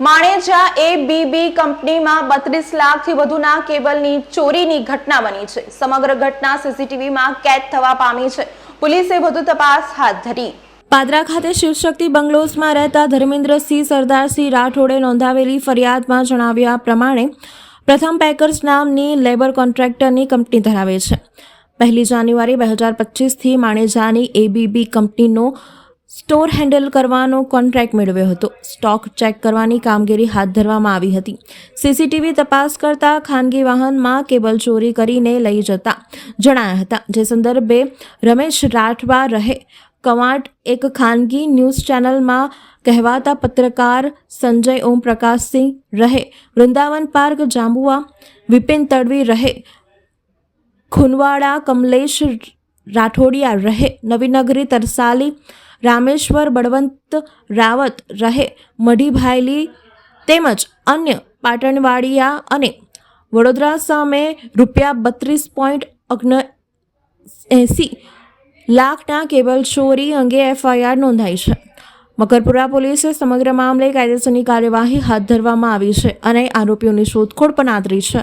માણેજા એ BB કંપનીમાં બત્રીસ લાખથી વધુના કેબલની ચોરીની ઘટના બની છે. સમગ્ર ઘટના સીસીટીવીમાં કેદ થવા પામી છે. પોલીસે વધુ તપાસ હાથ ધરી. પાદરા ખાતે શિવશક્તિ બંગલોઝમાં રહેતા ધર્મેન્દ્રસિંહ સરદારસિંહ રાઠોડે નોંધાવેલી ફરિયાદમાં જણાવ્યા પ્રમાણે, પ્રથમ પેકર્સ નામની લેબર કોન્ટ્રાક્ટરની કંપની ધરાવે છે. પહેલી જાન્યુઆરી બે હજાર પચીસથી માણેજાની એબીબી કંપનીનો સ્ટોર હેન્ડલ કરવાનો કોન્ટ્રાક્ટ મેળવ્યો હતો. સ્ટોક ચેક કરવાની કામગીરી હાથ ધરવામાં આવી હતી. સીસીટીવી તપાસ કરતા ખાનગી વાહનમાં કેબલ ચોરી કરીને લઈ જતા જણાયા હતા. જે સંદર્ભે રમેશ રાઠવા રહે, કવાટ એક ખાનગી ન્યૂઝ ચેનલમાં કહેવાતા પત્રકાર સંજય ઓમ પ્રકાશસિંહ રહે, વૃંદાવન પાર્ક જાંબુઆ વિપિન તડવી રહે, ખુનવાડા કમલેશ રાઠોડિયા રહે નવીનગરી તરસાલી, રામેશ્વર, બળવંત રાવત રહે, મઢીભાયલી તેમજ અન્ય પાટણવાડિયા અને વડોદરા સામે રૂપિયા બત્રીસ પોઈન્ટ અગ્ન એંસી લાખના કેબલ ચોરી અંગે એફઆઈઆર નોંધાઈ છે. મકરપુરા પોલીસે સમગ્ર મામલે કાયદેસરની કાર્યવાહી હાથ ધરવામાં આવી છે અને આરોપીઓની શોધખોળ પણ આદરી છે.